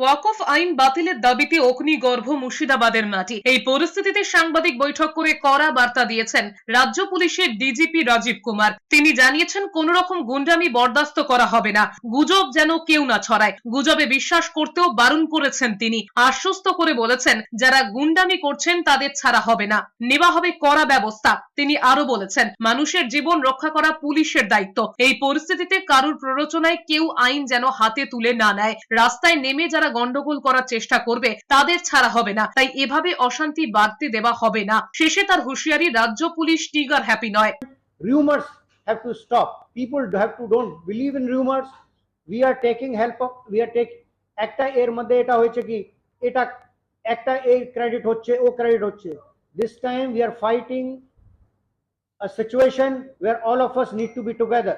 ওয়াকফ আইন বাতিলের দাবিতে অগ্নিগর্ভ মুর্শিদাবাদের মাটি। এই পরিস্থিতিতে সাংবাদিক বৈঠক করে কড়া বার্তা দিয়েছেন রাজ্য পুলিশের ডিজিপি রাজীব কুমার। তিনি জানিয়েছেন কোন রকম গুন্ডামি বরদাস্ত করা হবে না। গুজব যেন কেউ না ছড়ায়। গুজবে বিশ্বাস করতেও বারণ করেছেন তিনি। আশ্বস্ত করে বলেছেন, যারা গুন্ডামি করছেন তাদের ছাড়া হবে না। নেওয়া হবে কড়া ব্যবস্থা। তিনি আরও বলেছেন, মানুষের জীবন রক্ষা করা পুলিশের দায়িত্ব। এই পরিস্থিতিতে কারুর প্ররোচনায় কেউ আইন যেন হাতে তুলে না নেয়। রাস্তায় নেমে যারা গন্ডগোল করার চেষ্টা করবে তাদের ছাড়া হবে না তাই এভাবে অশান্তি বাড়তে দেওয়া হবে না শেষে তার হুঁশিয়ারি রাজ্য পুলিশ টিগার হ্যাপি নয় rumors have to stop people have to don't believe in rumors we are taking help of we are take একটা এর মধ্যে এটা হয়েছে কি এটা একটা এই ক্রেডিট হচ্ছে ও ক্রেডিট হচ্ছে this time we are fighting a situation where all of us need to be together